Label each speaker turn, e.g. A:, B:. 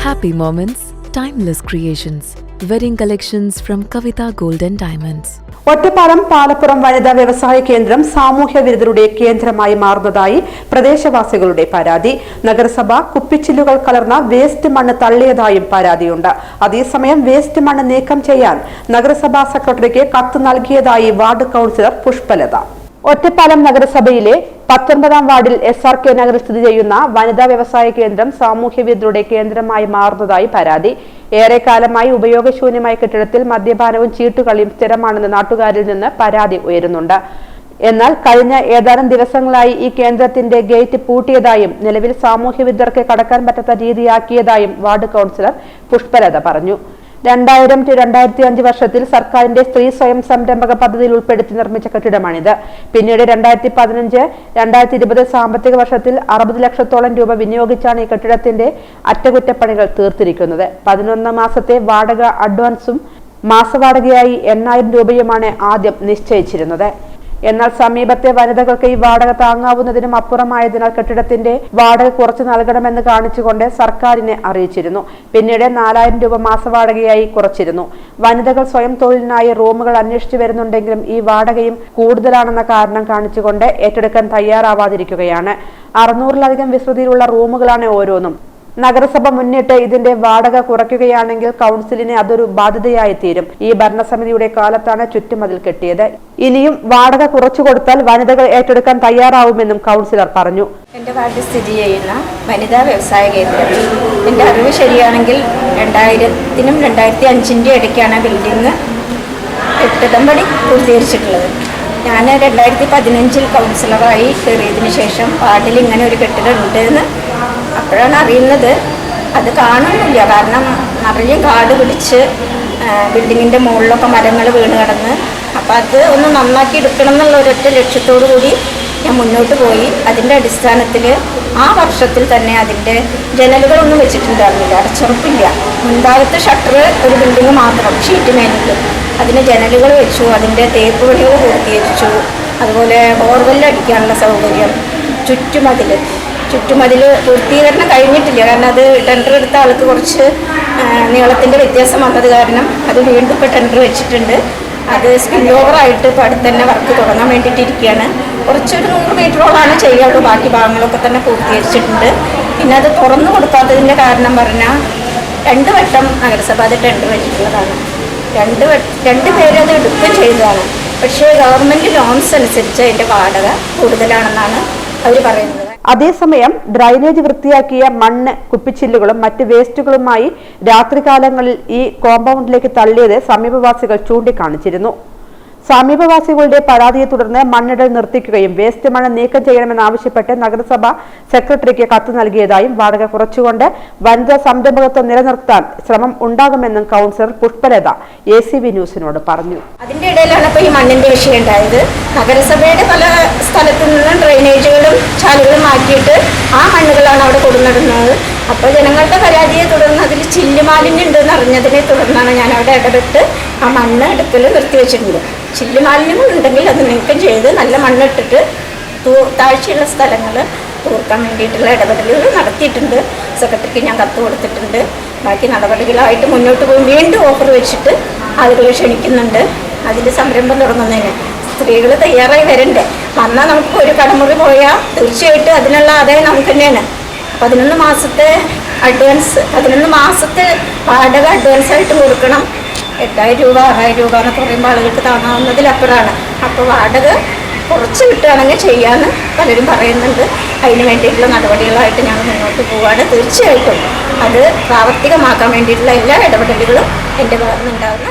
A: Happy moments, timeless creations. Wedding collections from Kavita Gold and Diamonds.
B: Ottapalam Palappuram വനിതാ വ്യവസായ കേന്ദ്രം സാമൂഹ്യ വിരുദ്ധരുടെ കേന്ദ്രമായി മാറുന്നതായി പ്രദേശവാസികളുടെ പരാതി നഗരസഭ കുപ്പിച്ചില്ലുകൾ കലർന്ന വേസ്റ്റ് മണ്ണ് തള്ളിയതായും പരാതിയുണ്ട് അതേസമയം വേസ്റ്റ് മണ്ണ് നീക്കം ചെയ്യാൻ നഗരസഭാ സെക്രട്ടറിക്ക് കത്ത് നൽകിയതായി വാർഡ് കൌൺസിലർ പുഷ്പലത ഒറ്റപ്പാലം നഗരസഭയിലെ പത്തൊൻപതാം വാർഡിൽ എസ് ആർ കെ നഗറിൽ സ്ഥിതി ചെയ്യുന്ന വനിതാ വ്യവസായ കേന്ദ്രം സാമൂഹ്യ വിരുദ്ധരുടെ കേന്ദ്രമായി മാറുന്നതായി പരാതി. ഏറെക്കാലമായി ഉപയോഗശൂന്യമായ കെട്ടിടത്തിൽ മദ്യപാനവും ചീട്ടുകളിയും സ്ഥിരമാണെന്ന് നാട്ടുകാരിൽ നിന്ന് പരാതി ഉയരുന്നുണ്ട്. എന്നാൽ കഴിഞ്ഞ ഏതാനും ദിവസങ്ങളായി ഈ കേന്ദ്രത്തിന്റെ ഗേറ്റ് പൂട്ടിയതായും നിലവിൽ സാമൂഹ്യ വിരുദ്ധർക്ക് കടക്കാൻ പറ്റാത്ത രീതിയാക്കിയതായും വാർഡ് കൌൺസിലർ പുഷ്പലത പറഞ്ഞു. രണ്ടായിരം ടു രണ്ടായിരത്തി അഞ്ച് വർഷത്തിൽ സർക്കാരിന്റെ സ്ത്രീ സ്വയം സംരംഭക പദ്ധതിയിൽ ഉൾപ്പെടുത്തി നിർമ്മിച്ച കെട്ടിടമാണിത്. പിന്നീട് രണ്ടായിരത്തി പതിനഞ്ച് രണ്ടായിരത്തി ഇരുപത് സാമ്പത്തിക വർഷത്തിൽ അറുപത് ലക്ഷത്തോളം രൂപ വിനിയോഗിച്ചാണ് ഈ കെട്ടിടത്തിന്റെ അറ്റകുറ്റപ്പണികൾ തീർത്തിരിക്കുന്നത്. പതിനൊന്ന് മാസത്തെ വാടക അഡ്വാൻസും മാസവാടകയായി എണ്ണായിരം രൂപയുമാണ് ആദ്യം നിശ്ചയിച്ചിരുന്നത്. എന്നാൽ സമീപത്തെ വനിതകൾക്ക് ഈ വാടക താങ്ങാവുന്നതിനും അപ്പുറമായതിനാൽ കെട്ടിടത്തിന്റെ വാടക കുറച്ചു നൽകണമെന്ന് കാണിച്ചുകൊണ്ട് സർക്കാരിനെ അറിയിച്ചിരുന്നു. പിന്നീട് നാലായിരം രൂപ മാസവാടകയായി കുറച്ചിരുന്നു. വനിതകൾ സ്വയം തൊഴിലിനായി റൂമുകൾ അന്വേഷിച്ചു വരുന്നുണ്ടെങ്കിലും ഈ വാടകയും കൂടുതലാണെന്ന കാരണം കാണിച്ചുകൊണ്ട് ഏറ്റെടുക്കാൻ തയ്യാറാവാതിരിക്കുകയാണ്. അറുന്നൂറിലധികം വിസ്തൃതിയിലുള്ള റൂമുകളാണ് ഓരോന്നും. നഗരസഭ മുന്നിട്ട് ഇതിന്റെ വാടക കുറയ്ക്കുകയാണെങ്കിൽ കൗൺസിലിന് അതൊരു ബാധ്യതയായി തീരും. ഈ ഭരണസമിതിയുടെ കാലത്താണ് ചുറ്റുമതിൽ കെട്ടിയത്. ഇനിയും വാടക കുറച്ചു കൊടുത്താൽ വനിതകൾ ഏറ്റെടുക്കാൻ തയ്യാറാവുമെന്നും കൗൺസിലർ പറഞ്ഞു.
C: എന്റെ വാർഡിൽ സ്ഥിതി ചെയ്യുന്ന വനിതാ വ്യവസായ കേന്ദ്രം. എന്റെ അറിവ് ശരിയാണെങ്കിൽ രണ്ടായിരത്തിനും രണ്ടായിരത്തി അഞ്ചിന്റെ ഇടയ്ക്കാണ് ആ ബിൽഡിങ് കെട്ടിടം പണി പൂർത്തീകരിച്ചിട്ടുള്ളത്. ഞാൻ രണ്ടായിരത്തി പതിനഞ്ചിൽ കൗൺസിലറായി കയറിയതിനു ശേഷം വാർഡിൽ ഇങ്ങനെ ഒരു കെട്ടിടം ഉണ്ട് എന്ന് അപ്പോഴാണ് അറിയുന്നത്. അത് കാണുന്നില്ല. കാരണം നിറയെ കാട് പിടിച്ച് ബിൽഡിങ്ങിന്റെ മുകളിലൊക്കെ മരങ്ങൾ വീണ് കിടന്ന്. അപ്പം അത് ഒന്ന് നന്നാക്കി എടുക്കണം എന്നുള്ള ഒരൊറ്റ ലക്ഷ്യത്തോടു കൂടി ഞാൻ മുന്നോട്ട് പോയി. അതിന്റെ അടിസ്ഥാനത്തിൽ ആ വർഷത്തിൽ തന്നെ അതിന്റെ ജനലുകളൊന്നും വെച്ചിട്ടുണ്ടായിരുന്നില്ല. അടച്ചുറപ്പില്ല. മുൻഭാഗത്ത് ഷട്ടർ ഒരു ബിൽഡിങ് മാത്രം ഷീറ്റ് മേലിട്ട്. അതിന് ജനലുകൾ വെച്ചു അതിന്റെ തേപ്പ് പണികൾ പൂർത്തീകരിച്ചു. അതുപോലെ ബോർവെല്ല് അടിക്കാനുള്ള സൗകര്യം ചുറ്റുമതിൽ ചുറ്റുമതിൽ പൂർത്തീകരണം കഴിഞ്ഞിട്ടില്ല. കാരണം അത് ടെൻഡർ എടുത്ത ആൾക്ക് കുറച്ച് നീളത്തിന്റെ വ്യത്യാസം വന്നത് കാരണം അത് വീണ്ടും ഇപ്പോൾ ടെൻഡർ വെച്ചിട്ടുണ്ട്. അത് സ്പിൽ ഓവറായിട്ട് ഇപ്പോൾ അടുത്ത് തന്നെ വർക്ക് തുടങ്ങാൻ വേണ്ടിയിട്ട് ഇരിക്കുകയാണ്. കുറച്ചൊരു നൂറ് മീറ്ററോളാണ് ചെയ്യാറുള്ളൂ ബാക്കി ഭാഗങ്ങളൊക്കെ തന്നെ പൂർത്തീകരിച്ചിട്ടുണ്ട്. പിന്നെ അത് തുറന്നു കൊടുക്കാത്തതിന്റെ കാരണം പറഞ്ഞാൽ രണ്ട് വട്ടം നഗരസഭ അത് ടെൻഡർ വെച്ചിട്ടുള്ളതാണ്. രണ്ട് രണ്ട് പേര് അത് എടുക്കുകയും ചെയ്തതാണ്. പക്ഷേ ഗവൺമെന്റ് ലോൺസ് അനുസരിച്ച് അതിന്റെ വാടക കൂടുതലാണെന്നാണ് അവർ പറയുന്നത്.
B: അതേസമയം ഡ്രൈനേജ് വൃത്തിയാക്കിയ മണ്ണ് കുപ്പിച്ചില്ലുകളും മറ്റ് വേസ്റ്റുകളുമായി രാത്രികാലങ്ങളിൽ ഈ കോമ്പൗണ്ടിലേക്ക് തള്ളിയത് സമീപവാസികൾ ചൂണ്ടിക്കാണിച്ചിരുന്നു. സമീപവാസികളുടെ പരാതിയെ തുടർന്ന് മണ്ണിടൽ നിർത്തിക്കുകയും വേസ്റ്റ് മണ്ണ് നീക്കം ചെയ്യണമെന്നാവശ്യപ്പെട്ട് നഗരസഭ സെക്രട്ടറിക്ക് കത്ത് നൽകിയതായും വാടക കുറച്ചുകൊണ്ട് വനിതാ സംരംഭകത്വം നിലനിർത്താൻ ശ്രമം ഉണ്ടാകുമെന്നും councillor Pushpalatha A C V ന്യൂസിനോട് പറഞ്ഞു.
C: അതിന്റെ ഇടയിലാണ് ഇപ്പോൾ ഈ മണ്ണിന്റെ വിഷയം ഉണ്ടായത്. നഗരസഭയുടെ പല സ്ഥലത്തു നിന്നും ഡ്രെയിനേജുകളും ചാലുകളും മാറ്റിയിട്ട് ആ മണ്ണുകളാണ് അവിടെ കൊടുന്നിടുന്നത്. അപ്പോൾ ജനങ്ങളുടെ പരാതിയെ തുടർന്ന് അതിൽ ചില്ലുമാലിന്യം ഉണ്ടെന്ന് അറിഞ്ഞതിനെ തുടർന്നാണ് ഞാൻ അവിടെ ഇടപെട്ട് ആ മണ്ണ് എടുക്കൽ നിർത്തിവെച്ചിട്ടുണ്ട് ചില്ലുമാലിന്യങ്ങൾ ഉണ്ടെങ്കിൽ അത് നീക്കം ചെയ്ത് നല്ല മണ്ണിട്ടിട്ട് തൂ താഴ്ചയുള്ള സ്ഥലങ്ങൾ തൂർക്കാൻ വേണ്ടിയിട്ടുള്ള ഇടപെടലുകൾ നടത്തിയിട്ടുണ്ട്. സെക്രട്ടറിക്ക് ഞാൻ കത്ത് കൊടുത്തിട്ടുണ്ട്. ബാക്കി നടപടികളായിട്ട് മുന്നോട്ട് പോകും. വീണ്ടും ഓഫർ വെച്ചിട്ട് ആളുകളെ ക്ഷണിക്കുന്നുണ്ട്. അതിൽ സംരംഭം തുടങ്ങുന്നതിന് സ്ത്രീകൾ തയ്യാറായി വരണ്ടേ? വന്നാൽ നമുക്ക് ഒരു കടമുറി പോയാൽ തീർച്ചയായിട്ടും അതിനുള്ള ആദായം നമുക്ക് തന്നെയാണ്. പതിനൊന്ന് മാസത്തെ അഡ്വാൻസ് പതിനൊന്ന് മാസത്തെ വാടക അഡ്വാൻസ് ആയിട്ട് കൊടുക്കണം. എട്ടായിരം രൂപ ആറായിരം രൂപ എന്നൊക്കെ പറയുമ്പോൾ ആളുകൾക്ക് താങ്ങാവുന്നതിലപ്പുറമാണ് അപ്പോൾ വാടക കുറച്ച് കിട്ടുകയാണെങ്കിൽ ചെയ്യാമെന്ന് പലരും പറയുന്നുണ്ട്. അതിന് വേണ്ടിയിട്ടുള്ള നടപടികളായിട്ട് ഞങ്ങൾ മുന്നോട്ട് പോവുകയാണ്. തീർച്ചയായിട്ടും അത് പ്രാവർത്തികമാക്കാൻ വേണ്ടിയിട്ടുള്ള എല്ലാ ഇടപെടലുകളും എന്റെ ഭാഗത്തുനിന്നുണ്ടാകുന്ന